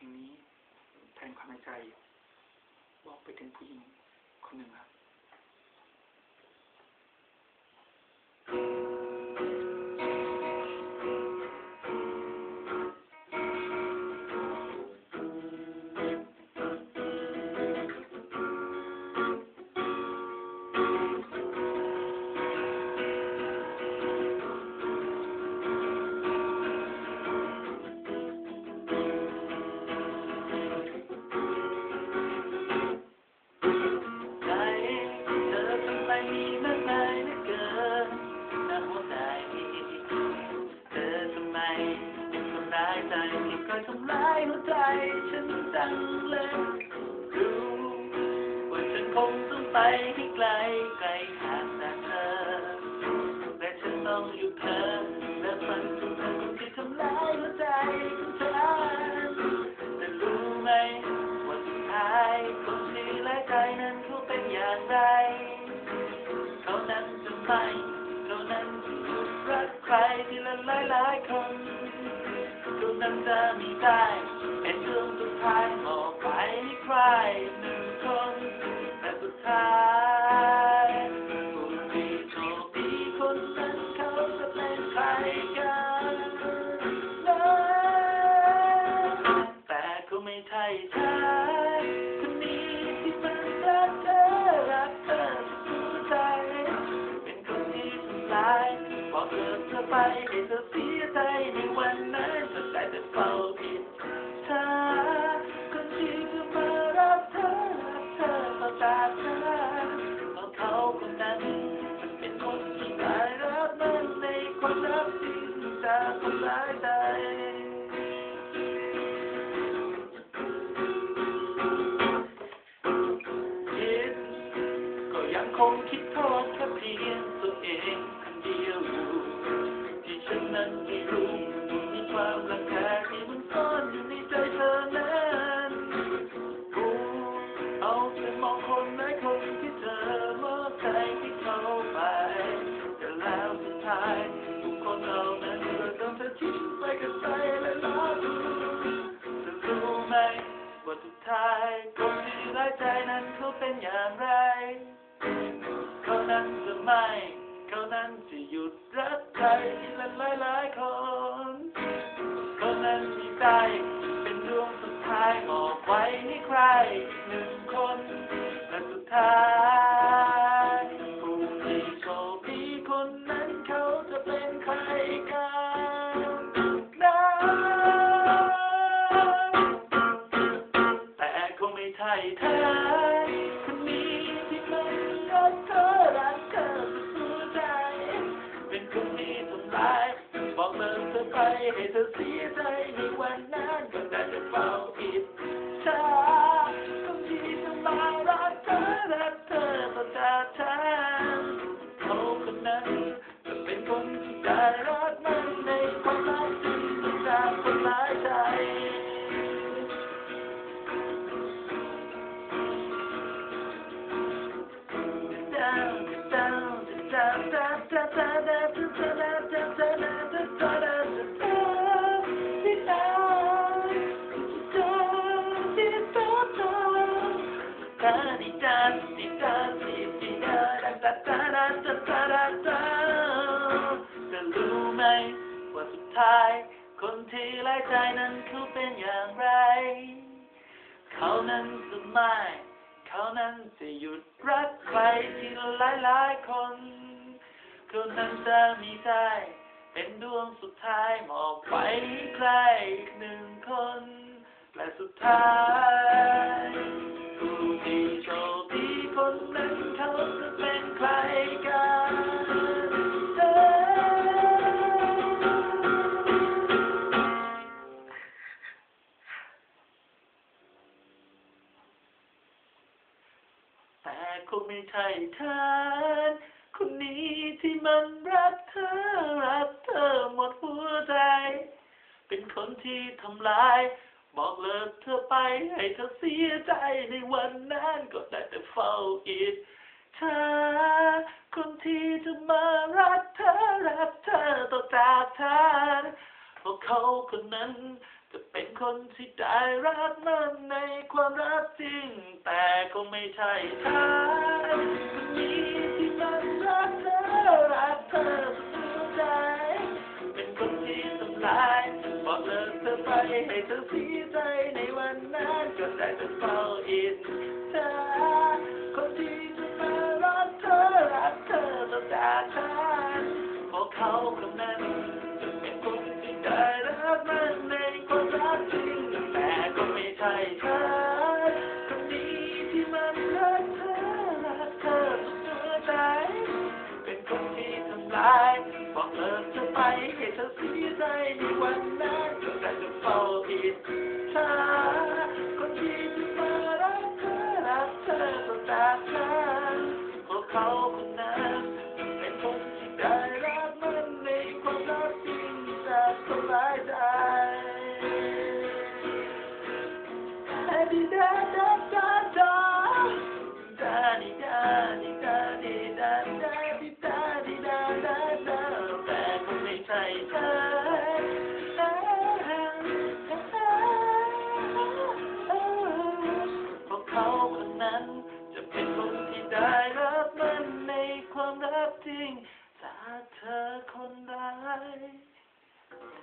ลงนี้แทนความในใจบอกไปถึงผู้หญิง ใจที่คอยทำร้ายหัวใจฉันจังเลยรู้ว่าฉันคงต้องไปให้ไกลไกลห่างจากเธอและฉันต้องอยู่เธอและฝันถึงเธอที่ทำร้ายหัวใจของฉันแต่รู้ไหมว่าสุดท้ายคนที่ไร้ใจนั้นเขาเป็นอย่างไรเขานั้นจะไม่เขานั้นจะรักใครที่ละหลายหลายคน เขานั้นจะมีใจเป็นดวงสุดท้ายออกไปใครหนึ่งคนแต่สุดท้ายผู้ที่โชคดีคนนั้นเขาจะเป็นใครกันนะแต่ก็ไม่ใช่ฉันคนนี้ที่มันรักเธอรักเธอสุดใจ เป็นคนที่ทำลายบอกเธอเธอไปให้เธอเสียใจในวันนั้น เฝ้าผิดเธอคนที่จะมารักเธอรักเธอต่อจากเธอเพราะเขาคนนั้นมันเป็นคนที่ได้รับมันในความรักที่จะทำร้ายใจคิดก็ยังคงคิด ท้ายบุคคลเหล่านั้นก็โดนเธอทิ้งไปกับใจและลาดูเธอรู้ไหมว่าสุดท้ายคนที่ร้ายใจนั้นเขาเป็นอย่างไร เขานั้นจะไม่เขานั้นจะหยุดรักใครทีละหลายหลายๆคนเขานั้นมีใจเป็นดวงสุดท้ายมอบไว้ให้ใครหนึ่งคนและสุดท้าย เธอคนนี้ที่มันรักเธอรักเธอสุดหัวใจ เป็นคนที่ทำร้ายบอกเลิกเธอไปให้เธอเสียใจในวันนั้นก็ได้แต่เฝ้าผิดเธอคนที่จะมายรักเธอรักเธอต่อจากฉันเขาคนนั้นจะเป็นคนที่ได้รักมันในความรักที่มีจากคนหลายใจ จะรู้ไหมว่าสุดท้าย คนที่ไร้ใจนั้นเขาเป็นอย่างไร เขานั้นจะไม่ เขานั้นจะหยุดรักใครทีละหลายหลายๆคน เขานั้นจะมีใจ เป็นดวงสุดท้ายมอบไว้ให้ใครอีกหนึ่งคน และสุดท้ายผู้ที่โชคดีคนนั้นเขาจะเป็นใครกันแต่คงไม่ใช่เธอ คนนี้ที่มันรักเธอรักเธอหมดหัวใจ เป็นคนที่ทำร้าย บอกเลิกเธอไปให้เธอเสียใจในวันนั้นก็ได้แต่เฝ้าอิดเธอคนที่จะมารักเธอรักเธอต่อจากฉันเพราะเขาคนนั้นจะเป็นคนที่ได้รักมันในความรักจริง แต่ก็ไม่ใช่ฉันคนนี้ที่มันรักเธอ เธอสุดหัวใจ เป็นคนที่ทำลายบอกเลิกเธอไปให้เธอเสียใจในวันนั้นก็ได้แต่เฝ้าอินเธอคนที่จะมารักเธอรักเธอต้อจากฉันเพราะเขาคนนั้นจะเป็นคนที่ได้รักมันในายบอกเลิกเธอไปให้เธอเสียใจในวันนั้นก็ได้แต่เฝ้าอิจฉาคนที่จะมารักเธอรักเธอต่อจากฉันเพวกเขาคนนั้นเป็นคนที่ได้รักมันในความรักจริงจะทำลายใจดีดาดา เธอคนใดเธ